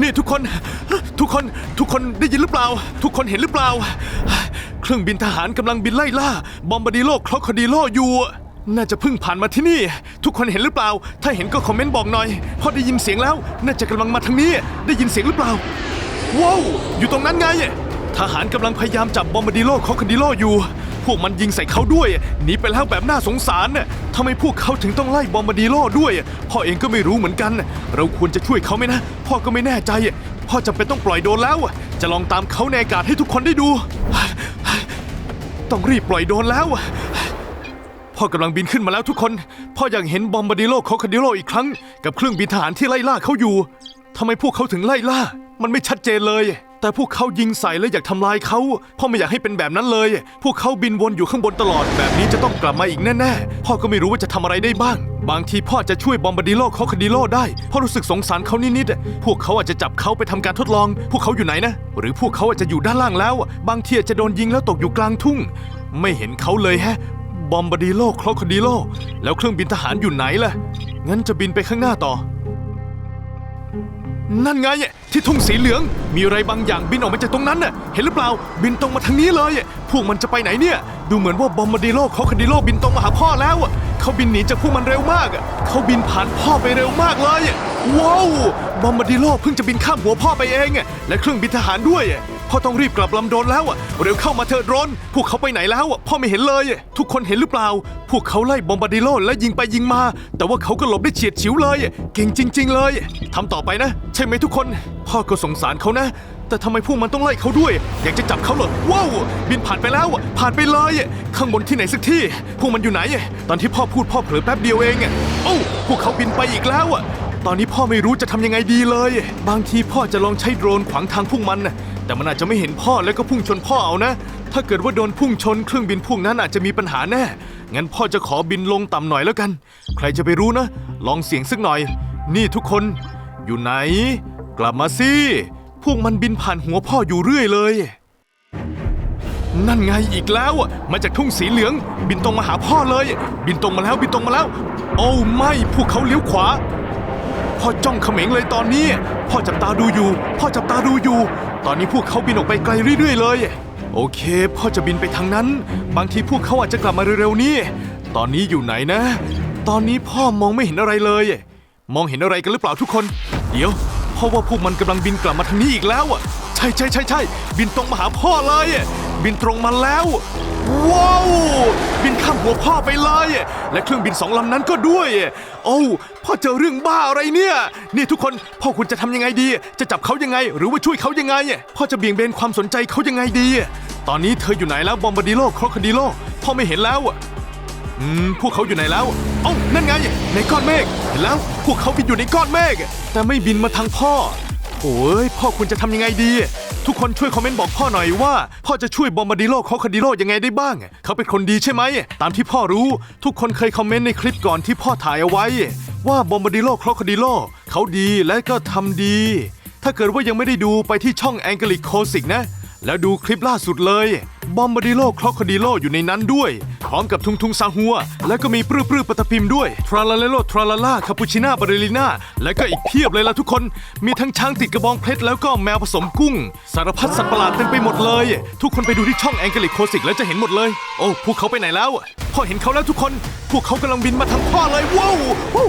นี่ทุกคน ทุกคน ทุกคนได้ยินหรือเปล่า ทุกคนเห็นหรือเปล่า เครื่องบินทหารกำลังบินไล่ล่า บอมบาดิโลครอคดีโลอยู่ น่าจะเพิ่งผ่านมาที่นี่ ทุกคนเห็นหรือเปล่า ถ้าเห็นก็คอมเมนต์บอกหน่อยพราะได้ยินเสียงแล้ว น่าจะกำลังมาทางนี้ ได้ยินเสียงหรือเปล่า ว้าว อยู่ตรงนั้นไง ทหารกำลังพยายามจับบอมบาดิโลคอคดีโลอยู่ วกมันยิงใส่เขาด้วยหนีไปแล้วแบบน่าสงสารน่ะทำไมพวกเขาถึงต้องไล่บอมบาดิโลด้วย พ่อเองก็ไม่รู้เหมือนกัน เราควรจะช่วยเขาไหมนะ พ่อก็ไม่แน่ใจ พ่อจำเป็นต้องปล่อยโดรนแล้ว จะลองตามเขาในอากาศให้ทุกคนได้ดู ต้องรีบปล่อยโดรนแล้ว พ่อกำลังบินขึ้นมาแล้วทุกคน พ่ออยากเห็นบอมบาดิโลคอคาดิโลอีกครั้ง กับเครื่องบินทหารที่ไล่ล่าเขาอยู่ทำไมพวกเขาถึงไล่ล่า มันไม่ชัดเจนเลย แต่พวกเขายิงใส่และอยากทำลายเขาพ่อไม่อยากให้เป็นแบบนั้นเลย พวกเขาบินวนอยู่ข้างบนตลอดแบบนี้จะต้องกลับมาอีกแน่ๆ พ่อก็ไม่รู้ว่าจะทำอะไรได้บ้าง บางทีพ่อจะช่วยบอมบาดิโลคอคดิโลได้พ่อรู้สึกสงสารเขานิดๆพวกเขาอาจจะจับเขาไปทำการทดลอง พวกเขาอยู่ไหนนะ หรือพวกเขาอาจจะอยู่ด้านล่างแล้ว บางทีอาจจะโดนยิงแล้วตกอยู่กลางทุ่ง ไม่เห็นเขาเลยแฮะบอมบาดิโลครอคดีโลแล้วเครื่องบินทหารอยู่ไหนล่ะงั้นจะบินไปข้างหน้าต่อ นั่นไงที่ทุ่งสีเหลือง มีอะไรบางอย่างบินออกมาจากตรงนั้นน่ะเห็นหรือเปล่าบินตรงมาทางนี้เลย พวกมันจะไปไหนเนี่ย ดูเหมือนว่าบอมบาดิโลเขาคดีโลบินตรงมาหาพ่อแล้วอะเขาบินหนีจากพวกมันเร็วมากอะเขาบินผ่านพ่อไปเร็วมากเลยว้าวบอมบาดิโลเพิ่งจะบินข้ามหัวพ่อไปเองและเครื่องบินทหารด้วย พ่อต้องรีบกลับลำโดนแล้วอะเร็วเข้ามาเถิดรนพวกเขาไปไหนแล้วอะพ่อไม่เห็นเลย ทุกคนเห็นหรือเปล่า พวกเขาไล่บอมบาดิโลและยิงไปยิงมา แต่ว่าเขาก็หลบได้เฉียดฉิวเลย เก่งจริง ๆ เลยทำต่อไปนะ ใช่ไหมทุกคน พ่อก็สงสารเขานะ แต่ทำไมพวกมันต้องไล่เขาด้วย อยากจะจับเขาเหรอว้าวบินผ่านไปแล้วอะผ่านไปเลย ข้างบนที่ไหนสักที่ พวกมันอยู่ไหน ตอนที่พ่อพูดพ่อเผลอแป๊บเดียวเองอะโอ้พวกเขาบินไปอีกแล้วอะตอนนี้พ่อไม่รู้จะทำยังไงดีเลย บางทีพ่อจะลองใช้โดรนขวางทางพวกมัน แต่มันอาจจะไม่เห็นพ่อแล้วก็พุ่งชนพ่อเอานะ ถ้าเกิดว่าโดนพุ่งชนเครื่องบินพวกนั้นอาจจะมีปัญหาแน่ งั้นพ่อจะขอบินลงต่ำหน่อยแล้วกัน ใครจะไปรู้นะ ลองเสียงสักหน่อย นี่ทุกคน อยู่ไหน กลับมาสิพวกมันบินผ่านหัวพ่ออยู่เรื่อยเลย นั่นไงอีกแล้วอะมาจากทุ่งสีเหลือง บินตรงมาหาพ่อเลย บินตรงมาแล้วบินตรงมาแล้ว โอ้ไม่พวกเขาเลี้ยวขวา พ่อจ้องเขม็งเลยตอนนี้ พ่อจับตาดูอยู่ พ่อจับตาดูอยู่ ตอนนี้พวกเขาบินออกไปไกลเรื่อย ๆ เลย โอเค พ่อจะบินไปทางนั้น บางทีพวกเขาอาจจะกลับมาเร็วๆนี้ ตอนนี้อยู่ไหนนะ ตอนนี้พ่อมองไม่เห็นอะไรเลย มองเห็นอะไรกันหรือเปล่าทุกคน เดี๋ยวพ่อว่าพวกมันกำลังบินกลับมาทางนี้อีกแล้วอะใช่ใช่ใช่ใช่บินตรงมาหาพ่อเลย บินตรงมาแล้ว ว้าวบินข้ามหัวพ่อไปเลย และเครื่องบินสองลำนั้นก็ด้วย โอ้พ่อเจอเรื่องบ้าอะไรเนี่ย นี่ทุกคนพ่อคุณจะทำยังไงดี จะจับเขายังไง หรือว่าช่วยเขายังไง พ่อจะเบี่ยงเบนความสนใจเขายังไงดี ตอนนี้เธออยู่ไหนแล้วบอมบาดิโลครอคดีโลพ่อไม่เห็นแล้วอะอืมพวกเขาอยู่ไหนแล้วเอ้านั่นไง ในก้อนเมฆเห็นแล้วพวกเขาบินอยู่ในก้อนเมฆแต่ไม่บินมาทางพ่อโอ้ยพ่อคุณจะทำยังไงดี ทุกคนช่วยคอมเมนต์บอกพ่อหน่อยว่า พ่อจะช่วยบอมบาดิโลเขาคดิโลยังไงได้บ้าง เขาเป็นคนดีใช่ไหม ตามที่พ่อรู้ ทุกคนเคยคอมเมนต์ในคลิปก่อนที่พ่อถ่ายเอาไว้ ว่าบอมบาดิโลครอคดิโลเขาดีและก็ทำดี ถ้าเกิดว่ายังไม่ได้ดูไปที่ช่องแองเกลิกโคสิกนะ แล้วดูคลิปล่าสุดเลย บอมบาดิโลครอคดีโลอยู่ในนั้นด้วย พร้อมกับทุงทุงซาหัว แล้วก็มีปรื้อปรื้อปะตพิมพ์ด้วย ทราลาเลโลทราลาล่าคาปูชิน่าบาเรลิน่าและก็อีกเพียบเลยล่ะทุกคน มีทั้งช้างติดกระบองเพชรแล้วก็แมวผสมกุ้ง สารพัดสัตว์ประหลาดเต็มไปหมดเลย ทุกคนไปดูที่ช่องแองเกลิกโคสิกแล้วจะเห็นหมดเลย โอ้พวกเขาไปไหนแล้วพ่อเห็นเขาแล้วทุกคน พวกเขากำลังบินมาทางพ่อเลยว้าวว้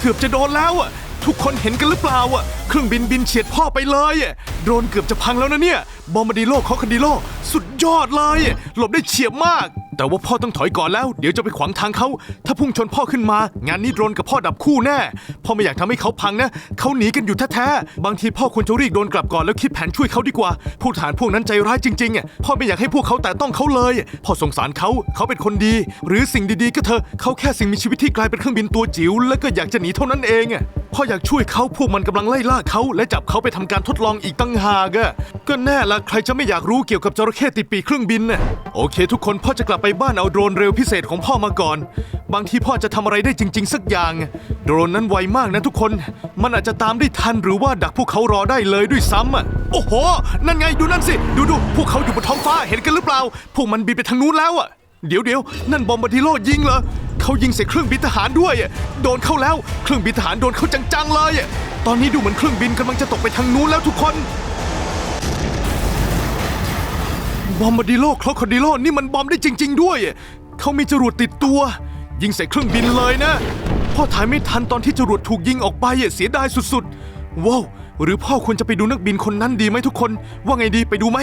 เกือบจะโดนแล้วอะ ทุกคนเห็นกันหรือเปล่าอะ เครื่องบินบินเฉียดพ่อไปเลยอะโดรนเกือบจะพังแล้วนะเนี่ย บอมบาดิโลคอคดีโล สุดยอดเลยหลบได้เฉียบมาก แต่ว่าพ่อต้องถอยก่อนแล้ว เดี๋ยวจะไปขวางทางเขา ถ้าพุ่งชนพ่อขึ้นมา งานนี้โดรนกับพ่อดับคู่แน่ พ่อไม่อยากทำให้เขาพังนะ เขาหนีกันอยู่แท้ๆ บางทีพ่อควรจะรีบโดรนกลับก่อนแล้วคิดแผนช่วยเขาดีกว่า ผู้ทหารพวกนั้นใจร้ายจริงๆอะ พ่อไม่อยากให้พวกเขาแต่ต้องเขาเลย พ่อสงสารเขา เขาเป็นคนดี หรือสิ่งดีๆ ก็เถอะเขาแค่สิ่งมีชีวิตที่กลายเป็นเครื่องบินตัวจิ๋วแล้วก็อยากจะหนีเท่านั้นเองอะ พ่ออยากช่วยเขาพวกมันกำลังไล่ล่าเขาและจับเขาไปทำการทดลองอีกตั้งหากอะก็แน่ละใครจะไม่อยากรู้เกี่ยวกับจระเข้ติดปีกเครื่องบินน่ะโอเค ทุกคนพ่อจะกลับไปบ้านเอาโดรนเร็วพิเศษของพ่อมาก่อน บางทีพ่อจะทำอะไรได้จริง ๆ สักอย่าง โดรนนั้นไวมากนะทุกคน มันอาจจะตามได้ทันหรือว่าดักพวกเขารอได้เลยด้วยซ้ำอะโอ้โห นั่นไงดูนั่นสิ ดูดูพวกเขาอยู่บนท้องฟ้าเห็นกันหรือเปล่า พวกมันบินไปทางนู้นแล้วอะ เดี๋ยวเดี๋ยวนั่นบอมบาดิโลยิงเหรอเขายิงใส่เครื่องบินทหารด้วยอะโดนเข้าแล้วเครื่องบินทหารโดนเขาจังๆเลยอะตอนนี้ดูเหมือนเครื่องบินกำลังจะตกไปทางนู้นแล้วทุกคน บอมบาดิโลคลอคดิโลนี่มันบอมได้จริง ๆ ด้วย เขามีจรวดติดตัว ยิงใส่เครื่องบินเลยนะ พ่อถ่ายไม่ทันตอนที่จรวดถูกยิงออกไปเสียดายสุดๆ ว้าว หรือพ่อควรจะไปดูนักบินคนนั้นดีไหมทุกคน ว่าไงดีไปดูไหม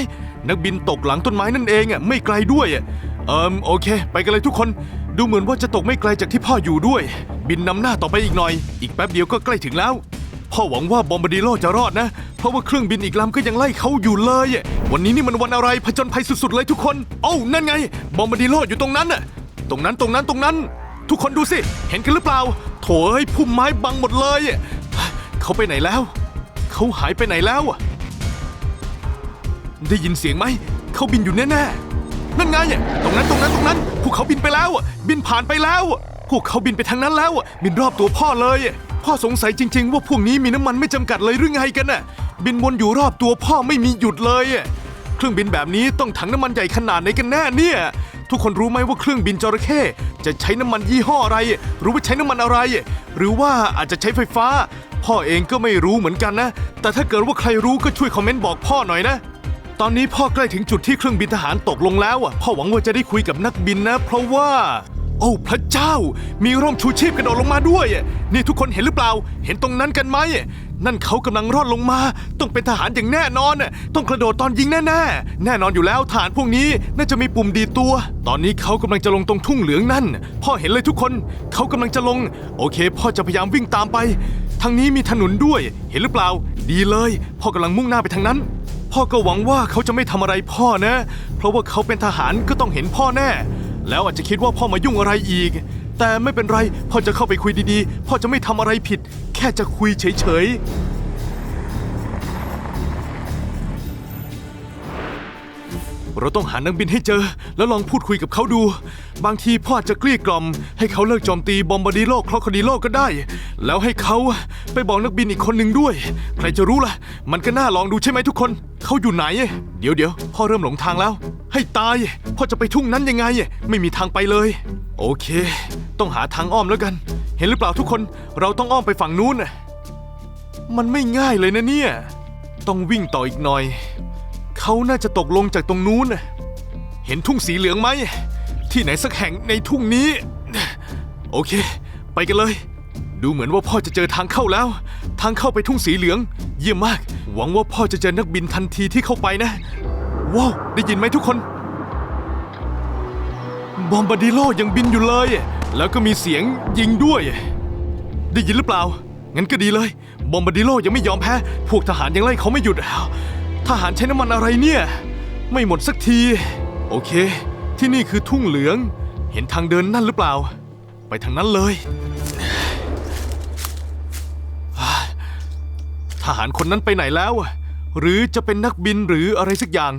นักบินตกหลังต้นไม้นั่นเองอะไม่ไกลด้วยอะ เอิมโอเค ไปกันเลยทุกคน ดูเหมือนว่าจะตกไม่ไกลจากที่พ่ออยู่ด้วย บินนำหน้าต่อไปอีกหน่อย อีกแป๊บเดียวก็ใกล้ถึงแล้ว พ่อหวังว่าบอมบาดิโลจะรอดนะ เพราะว่าเครื่องบินอีกลำก็ยังไล่เขาอยู่เลย วันนี้นี่มันวันอะไรผจญภัยสุดๆเลยทุกคน โอ้านั่นไง บอมบาดิโลอยู่ตรงนั้นน่ะ ตรงนั้นตรงนั้นตรงนั้น ทุกคนดูสิ เห็นกันหรือเปล่า โถเอ้ยพุ่มไม้บังหมดเลย เขาไปไหนแล้ว เขาหายไปไหนแล้ว ได้ยินเสียงไหม เขาบินอยู่แน่ๆ นั่นไงอะตรงนั้นตรงนั้นตรงนั้นพวกเขาบินไปแล้วอะบินผ่านไปแล้วอะพวกเขาบินไปทางนั้นแล้วอะบินรอบตัวพ่อเลยพ่อสงสัยจริง ๆ ว่าพวกนี้มีน้ำมันไม่จำกัดเลยหรือไงกันน่ะ บินวนอยู่รอบตัวพ่อไม่มีหยุดเลยเครื่องบินแบบนี้ต้องถังน้ำมันใหญ่ขนาดไหนกันแน่เนี่ย ทุกคนรู้ไหมว่าเครื่องบินจระเข้จะใช้น้ำมันยี่ห้ออะไร หรือว่าใช้น้ำมันอะไร หรือว่าอาจจะใช้ไฟฟ้า พ่อเองก็ไม่รู้เหมือนกันนะ แต่ถ้าเกิดว่าใครรู้ก็ช่วยคอมเมนต์บอกพ่อหน่อยนะ ตอนนี้พ่อใกล้ถึงจุดที่เครื่องบินทหารตกลงแล้วอะพ่อหวังว่าจะได้คุยกับนักบินนะ เพราะว่า โอ้พระเจ้า มีร่มชูชีพกระโดดลงมาด้วยอะนี่ทุกคนเห็นหรือเปล่า เห็นตรงนั้นกันไหมนั่นเขากำลังรอดลงมา ต้องเป็นทหารอย่างแน่นอนอะต้องกระโดดตอนยิงแน่ๆ แน่นอนอยู่แล้วฐานพวกนี้น่าจะมีปุ่มดีดตัว ตอนนี้เขากำลังจะลงตรงทุ่งเหลืองนั่น พ่อเห็นเลยทุกคน เขากำลังจะลง โอเค พ่อจะพยายามวิ่งตามไป ทางนี้มีถนนด้วย เห็นหรือเปล่า ดีเลย พ่อกำลังมุ่งหน้าไปทางนั้น พ่อก็หวังว่าเขาจะไม่ทำอะไรพ่อนะ เพราะว่าเขาเป็นทหารก็ต้องเห็นพ่อแน่ แล้วอาจจะคิดว่าพ่อมายุ่งอะไรอีก แต่ไม่เป็นไรพ่อจะเข้าไปคุยดีๆ พ่อจะไม่ทำอะไรผิด แค่จะคุยเฉยๆ เราต้องหานักบินให้เจอ แล้วลองพูดคุยกับเขาดู บางทีพ่ออาจจะเกลี้ยกล่อม ให้เขาเลิกโจมตีบอมบาร์ดิโลคลอคดีโลก็ได้ แล้วให้เขาไปบอกนักบินอีกคนหนึ่งด้วย ใครจะรู้ล่ะ มันก็น่าลองดูใช่ไหมทุกคน เขาอยู่ไหน เดี๋ยวเดี๋ยวพ่อเริ่มหลงทางแล้ว ให้ตาย พ่อจะไปทุ่งนั้นยังไง ไม่มีทางไปเลย โอเค ต้องหาทางอ้อมแล้วกัน เห็นหรือเปล่าทุกคน เราต้องอ้อมไปฝั่งนู้นน่ะมันไม่ง่ายเลยนะเนี่ย ต้องวิ่งต่ออีกหน่อย เขาน่าจะตกลงจากตรงนู้นน่ะเห็นทุ่งสีเหลืองไหม ที่ไหนสักแห่งในทุ่งนี้ โอเค ไปกันเลย ดูเหมือนว่าพ่อจะเจอทางเข้าแล้ว ทางเข้าไปทุ่งสีเหลือง เยี่ยมมาก หวังว่าพ่อจะเจอนักบินทันทีที่เข้าไปนะ ว้าว ได้ยินไหมทุกคน บอมบาร์ดิโลยังบินอยู่เลย แล้วก็มีเสียงยิงด้วย ได้ยินหรือเปล่า งั้นก็ดีเลย บอมบาร์ดิโลยังไม่ยอมแพ้ พวกทหารยังไล่เขาไม่หยุด ทหารใช้น้ำมันอะไรเนี่ย ไม่หมดสักที โอเค ที่นี่คือทุ่งเหลือง เห็นทางเดินนั่นหรือเปล่า ไปทางนั้นเลย ทหารคนนั้นไปไหนแล้ว หรือจะเป็นนักบินหรืออะไรสักอย่าง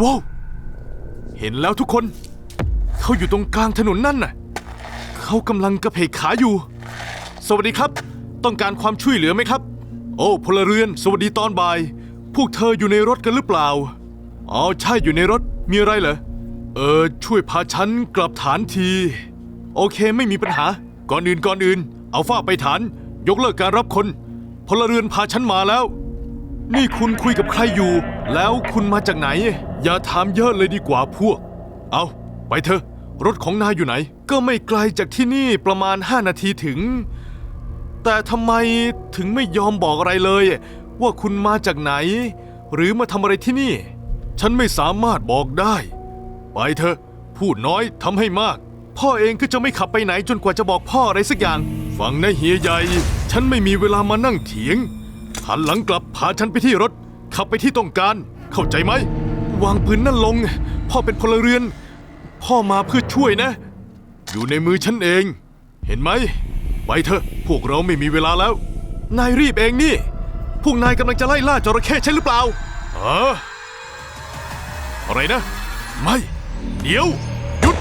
ว้าวเห็นแล้วทุกคน เขาอยู่ตรงกลางถนนนั่นน่ะเขากำลังกระเพกขาอยู่ สวัสดีครับ ต้องการความช่วยเหลือไหมครับ โอ้พลเรือน สวัสดีตอนบ่าย พวกเธออยู่ในรถกันหรือเปล่า อ๋อใช่อยู่ในรถ มีอะไรเหรอ เออช่วยพาฉันกลับฐานที โอเคไม่มีปัญหา ก่อนอื่นก่อนอื่น เอาฝ้าไปฐาน ยกเลิกการรับคน พลเรือนพาฉันมาแล้ว นี่คุณคุยกับใครอยู่ แล้วคุณมาจากไหน อย่าถามเยอะเลยดีกว่าพวก เอาไปเถอะ รถของนายอยู่ไหน ก็ไม่ไกลจากที่นี่ประมาณ 5 นาทีถึง แต่ทำไมถึงไม่ยอมบอกอะไรเลย ว่าคุณมาจากไหน หรือมาทำอะไรที่นี่ ฉันไม่สามารถบอกได้ ไปเถอะ พูดน้อยทำให้มาก พ่อเองก็จะไม่ขับไปไหนจนกว่าจะบอกพ่ออะไรสักอย่าง ฟังนะเฮียใหญ่ ฉันไม่มีเวลามานั่งเถียง หันหลังกลับพาฉันไปที่รถ ขับไปที่ต้องการ เข้าใจไหม วางปืนนั่นลง พ่อเป็นพลเรือน พ่อมาเพื่อช่วยนะ อยู่ในมือฉันเอง เห็นไหม ไปเถอะ พวกเราไม่มีเวลาแล้ว นายรีบเองนี่ พวกนายกำลังจะไล่ล่าจระเข้ใช่หรือเปล่า เอออะไรนะ ไม่ เดี๋ยว หยุด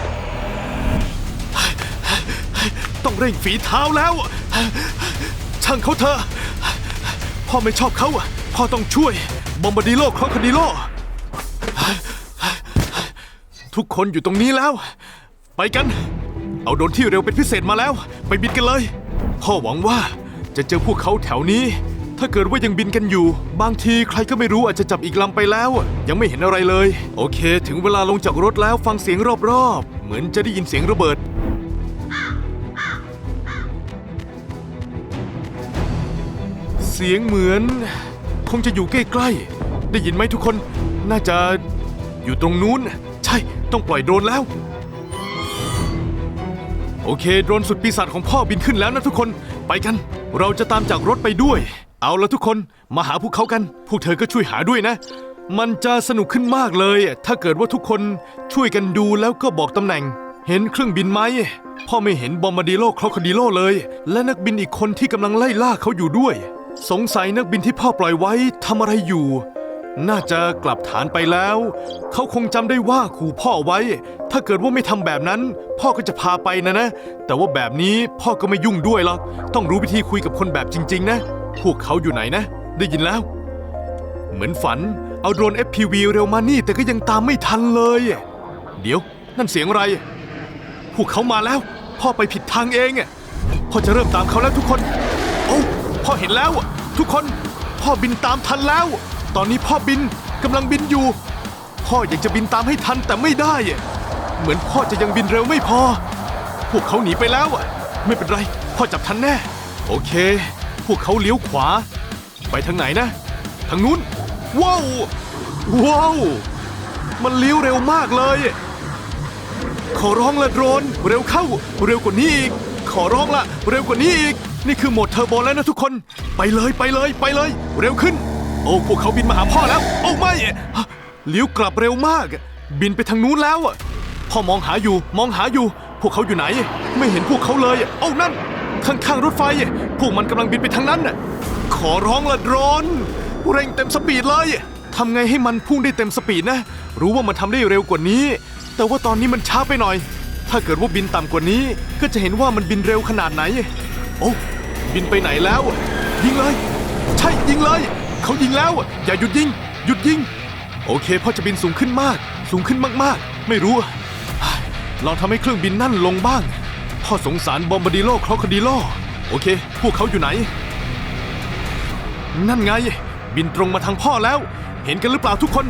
ต้องเร่งฝีเท้าแล้ว ช่างเขาเถอะ พ่อไม่ชอบเขาอะพ่อต้องช่วย บอมบาร์ดิโลครอคดีโล ทุกคนอยู่ตรงนี้แล้ว ไปกัน เอาโดรนที่เร็วเป็นพิเศษมาแล้ว ไปบินกันเลย พ่อหวังว่าจะเจอพวกเขาแถวนี้ ถ้าเกิดว่ายังบินกันอยู่ บางทีใครก็ไม่รู้อาจจะจับอีกลำไปแล้วอะยังไม่เห็นอะไรเลย โอเค ถึงเวลาลงจากรถแล้วฟังเสียงรอบๆ เหมือนจะได้ยินเสียงระเบิด เสียงเหมือน คงจะอยู่ใกล้ๆ ได้ยินไหมทุกคน น่าจะอยู่ตรงนู้น ใช่ ต้องปล่อยโดรนแล้ว โอเค โดรนสุดปีศาจของพ่อบินขึ้นแล้วนะทุกคน ไปกัน เราจะตามจากรถไปด้วย เอาละทุกคนมาหาพวกเขากัน พวกเธอก็ช่วยหาด้วยนะ มันจะสนุกขึ้นมากเลย ถ้าเกิดว่าทุกคนช่วยกันดูแล้วก็บอกตำแหน่ง เห็นเครื่องบินไหมพ่อไม่เห็นบอมบาร์ดิโลครอคดิโลเลย และนักบินอีกคนที่กำลังไล่ล่าเขาอยู่ด้วย สงสัยนักบินที่พ่อปล่อยไว้ทำอะไรอยู่ น่าจะกลับฐานไปแล้ว เขาคงจำได้ว่าขู่พ่อไว้ ถ้าเกิดว่าไม่ทำแบบนั้น พ่อก็จะพาไปนะนะ แต่ว่าแบบนี้พ่อก็ไม่ยุ่งด้วยหรอกต้องรู้วิธีคุยกับคนแบบจริง ๆ นะ พวกเขาอยู่ไหนนะ ได้ยินแล้ว เหมือนฝัน เอาโดรน FPV เร็วมานี่ แต่ก็ยังตามไม่ทันเลย เดี๋ยว นั่นเสียงอะไร พวกเขามาแล้ว พ่อไปผิดทางเองอะพ่อจะเริ่มตามเขาแล้วทุกคน โอ้พ่อเห็นแล้ว ทุกคน พ่อบินตามทันแล้ว ตอนนี้พ่อบินกำลังบินอยู่ พ่ออยากจะบินตามให้ทันแต่ไม่ได้ เหมือนพ่อจะยังบินเร็วไม่พอ พวกเขาหนีไปแล้วไม่เป็นไร พ่อจับทันแน่ โอเค พวกเขาเลี้ยวขวา ไปทางไหนนะ ทางนู้น ว้าว ว้าว มันเลี้ยวเร็วมากเลย ขอร้องละโดรน เร็วเข้า เร็วกว่านี้อีก ขอร้องละเร็วกว่านี้อีก นี่คือโหมดเทอร์โบแล้วนะทุกคน ไปเลยไปเลยไปเลย เร็วขึ้น โอ้พวกเขาบินมาหาพ่อแล้ว โอ้ไม่เลี้ยวกลับเร็วมาก บินไปทางนู้นแล้วพ่อมองหาอยู่มองหาอยู่ พวกเขาอยู่ไหน ไม่เห็นพวกเขาเลย โอ้นั่น ข้างๆรถไฟ วกมันกำลังบินไปทางนั้นน่ะ ขอร้องละโดรนเร่งเต็มสปีดเลยทำไงให้มันพุ่งได้เต็มสปีดนะ รู้ว่ามันทำได้เร็วกว่านี้ แต่ว่าตอนนี้มันช้าไปหน่อย ถ้าเกิดว่าบินต่ำกว่านี้ ก็จะเห็นว่ามันบินเร็วขนาดไหน โอ้บินไปไหนแล้ว ยิงเลย ใช่ยิงเลย เขายิงแล้ว อย่าหยุดยิง หยุดยิง โอเคพ่อจะบินสูงขึ้นมาก สูงขึ้นมากๆ ไม่รู้ลองทำให้เครื่องบินนั่นลงบ้าง พ่อสงสารบอมบาร์ดิโลครอคดิโล โอเค พวกเขาอยู่ไหน นั่นไง บินตรงมาทางพ่อแล้ว เห็นกันหรือเปล่าทุกคน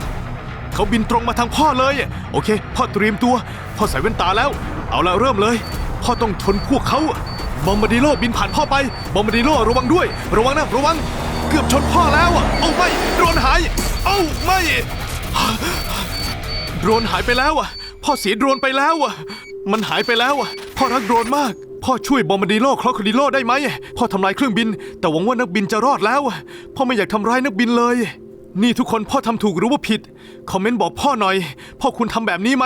เขาบินตรงมาทางพ่อเลย โอเค พ่อเตรียมตัว พ่อใส่แว่นตาแล้ว เอาละเริ่มเลย พ่อต้องชนพวกเขา บอมบาร์ดิโลบินผ่านพ่อไป บอมบาร์ดิโลระวังด้วย ระวังนะระวัง เกือบชนพ่อแล้วอะโอ้ไม่ โดรนหาย เอ้าไม่ โดรนหายไปแล้วอะ พ่อเสียโดรนไปแล้วอะ มันหายไปแล้วอะ พ่อรักโดรนมาก พ่อช่วยบอมบดิโลครอคดิโลได้ไหม พ่อทำลายเครื่องบิน แต่หวังว่านักบินจะรอดแล้ว พ่อไม่อยากทำร้ายนักบินเลย นี่ทุกคนพ่อทำถูกหรือว่าผิด คอมเมนต์บอกพ่อหน่อย พ่อควรทำแบบนี้ไหม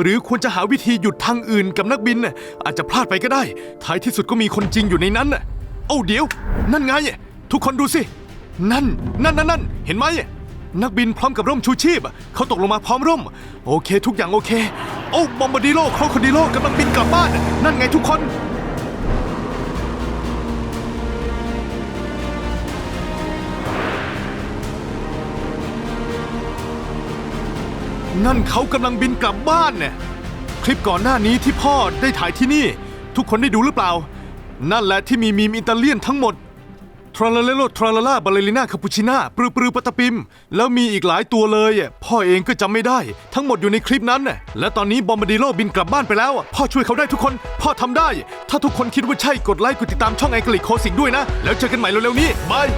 หรือควรจะหาวิธีหยุดทางอื่นกับนักบิน อาจจะพลาดไปก็ได้ ท้ายที่สุดก็มีคนจริงอยู่ในนั้นน่ะโอ้าเดี๋ยว นั่นไง ทุกคนดูสิ นั่น นั่นนั่นนั่นเห็นไหม นักบินพร้อมกับร่มชูชีพ เขาตกลงมาพร้อมร่ม โอเค ทุกอย่างโอเค โอ้บอมบดิโลครอคดิโลกำลังบินกลับบ้าน นั่นไงทุกคน นั่นเขากำลังบินกลับบ้านเนี่ยคลิปก่อนหน้านี้ที่พ่อได้ถ่ายที่นี่ ทุกคนได้ดูหรือเปล่า นั่นแหละที่มีมีมอิตาเลียนทั้งหมดทรลาเลโลทรลาลาบาเลริน่าคาปูชิน่าปรือปรือปะตะปิม แล้วมีอีกหลายตัวเลยอะพ่อเองก็จำไม่ได้ ทั้งหมดอยู่ในคลิปนั้นน่ะและตอนนี้บอมบาร์ดิโลบินกลับบ้านไปแล้วอะพ่อช่วยเขาได้ทุกคน พ่อทำได้ ถ้าทุกคนคิดว่าใช่กดไลค์กดติดตามช่องแองเกิลิโคสิกด้วยนะ แล้วเจอกันใหม่เร็วๆนี้บาย